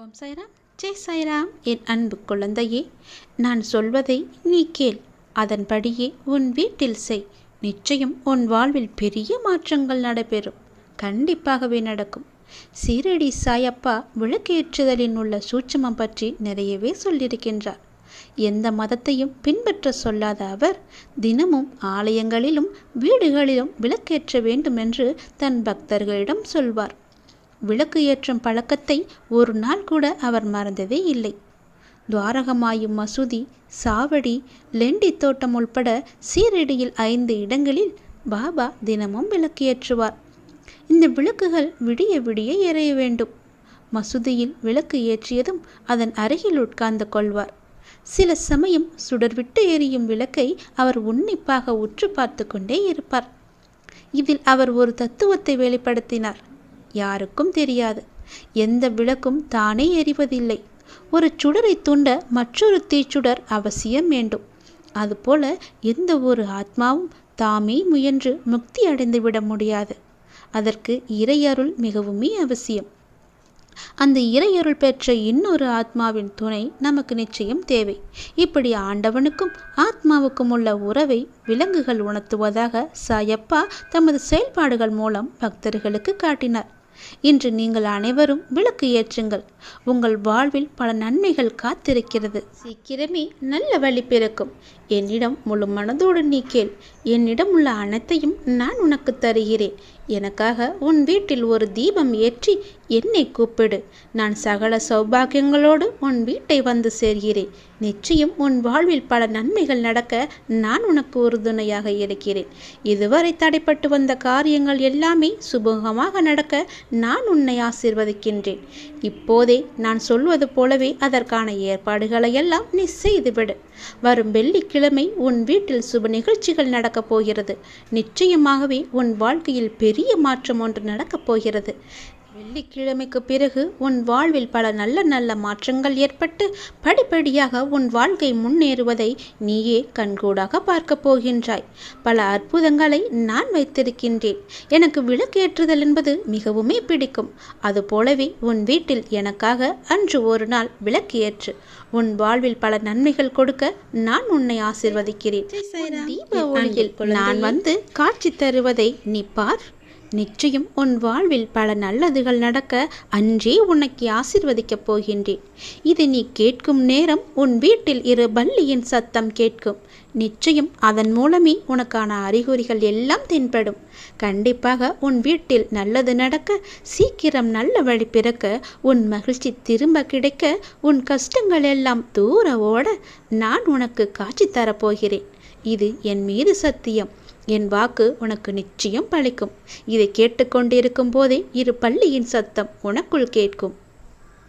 ஓம் சாய்ராம். ஜெய் சாய்ராம். என் அன்பு குழந்தையே நான் சொல்வதை நீ கேள். அதன்படியே உன் வீட்டில் செய். நிச்சயம் உன் வாழ்வில் பெரிய மாற்றங்கள் நடைபெறும். கண்டிப்பாகவே நடக்கும். சீரடி சாயப்பா விளக்கேற்றுதலின் உள்ள சூட்சமம் பற்றி நிறையவே சொல்லியிருக்கின்றார். எந்த மதத்தையும் பின்பற்ற சொல்லாத அவர் தினமும் ஆலயங்களிலும் வீடுகளிலும் விளக்கேற்ற வேண்டும் என்று தன் பக்தர்களிடம் சொல்வார். விளக்கு ஏற்றும் பழக்கத்தை ஒரு நாள் கூட அவர் மறந்ததே இல்லை. துவாரகமாயும் மசூதி சாவடி லெண்டி தோட்டம் உள்பட சீரடியில் ஐந்து இடங்களில் பாபா தினமும் விளக்கு ஏற்றுவார். இந்த விளக்குகள் விடிய விடிய எறைய வேண்டும். மசூதியில் விளக்கு ஏற்றியதும் அதன் அருகில் உட்கார்ந்து கொள்வார். சில சமயம் சுடர்விட்டு எரியும் விளக்கை அவர் உன்னிப்பாக உற்று பார்த்து கொண்டே இருப்பார். இதில் அவர் ஒரு தத்துவத்தை வெளிப்படுத்தினார். யாருக்கும் தெரியாது. எந்த விளக்கும் தானே எரிவதில்லை. ஒரு சுடரை தூண்ட மற்றொரு தீச்சுடர் அவசியம் வேண்டும். அதுபோல எந்த ஒரு ஆத்மாவும் தாமே முயன்று முக்தி அடைந்து விட முடியாது. அதற்கு இறையருள் மிகவுமே அவசியம். அந்த இறையருள் பெற்ற இன்னொரு ஆத்மாவின் துணை நமக்கு நிச்சயம் தேவை. இப்படி ஆண்டவனுக்கும் ஆத்மாவுக்கும் உள்ள உறவை விலங்குகள் உணர்த்துவதாக சாயப்பா தமது செயல்பாடுகள் மூலம் பக்தர்களுக்கு காட்டினார். இன்று நீங்கள் அனைவரும் விளக்கு ஏற்றுங்கள். உங்கள் வாழ்வில் பல நன்மைகள் காத்திருக்கிறது. சீக்கிரமே நல்ல வழி பிறக்கும். என்னிடம் முழு மனதோடு நீ கேள். என்னிடம் உள்ள அனைத்தையும் நான் உனக்கு தருகிறேன். எனக்காக உன் வீட்டில் ஒரு தீபம் ஏற்றி என்னை கூப்பிடு. நான் சகல சௌபாகியங்களோடு உன் வீட்டை வந்து சேர்கிறேன். நிச்சயம் உன் வாழ்வில் பல நன்மைகள் நடக்க நான் உனக்கு உறுதுணையாக இருக்கிறேன். இதுவரை தடைப்பட்டு வந்த காரியங்கள் எல்லாமே சுமூகமாக நடக்க நான் உன்னை ஆசிர்வதிக்கின்றேன். இப்போதே நான் சொல்வது போலவே அதற்கான ஏற்பாடுகளை எல்லாம் நீ செய்துவிடு. வரும் வெள்ளிக்கிழமை உன் வீட்டில் சுப நிகழ்ச்சிகள் நடக்கப் போகிறது. நிச்சயமாகவே உன் வாழ்க்கையில் பெரிய மாற்றம் ஒன்று நடக்கப் போகிறது. வெள்ளிக்கிழமைக்கு பிறகு உன் வாழ்வில் பல நல்ல நல்ல மாற்றங்கள் ஏற்பட்டு படிப்படியாக உன் வாழ்க்கை முன்னேறுவதை நீயே கண்கூடாக பார்க்கப் போகின்றாய். பல அற்புதங்களை நான் வைத்திருக்கின்றேன். எனக்கு விளக்கேற்றுதல் என்பது மிகவுமே பிடிக்கும். அதுபோலவே உன் வீட்டில் எனக்காக அன்று ஒரு நாள் விளக்கு ஏற்று உன் வாழ்வில் பல நன்மைகள் கொடுக்க நான் உன்னை ஆசிர்வதிக்கிறேன். தீப ஒளியில் நான் வந்து காட்சி தருவதை நீ பார். நிச்சயம் உன் வாழ்வில் பல நல்லதுகள் நடக்க அன்றே உனக்கு ஆசிர்வதிக்கப் போகின்றேன். இது நீ கேட்கும் நேரம் உன் வீட்டில் இரு பள்ளியின் சத்தம் கேட்கும். நிச்சயம் அதன் மூலமே உனக்கான அறிகுறிகள் எல்லாம் தென்படும். கண்டிப்பாக உன் வீட்டில் நல்லது நடக்க சீக்கிரம் நல்ல வழி பிறக்க உன் மகிழ்ச்சி திரும்ப கிடைக்க உன் கஷ்டங்கள் எல்லாம் தூர ஓட நான் உனக்கு காட்சி தரப்போகிறேன். இது என் மீது சத்தியம். என் வாக்கு உனக்கு நிச்சயம் பழிக்கும். இதை கேட்டுக்கொண்டிருக்கும் போதே இரு பள்ளியின் சத்தம் உனக்குள் கேட்கும்.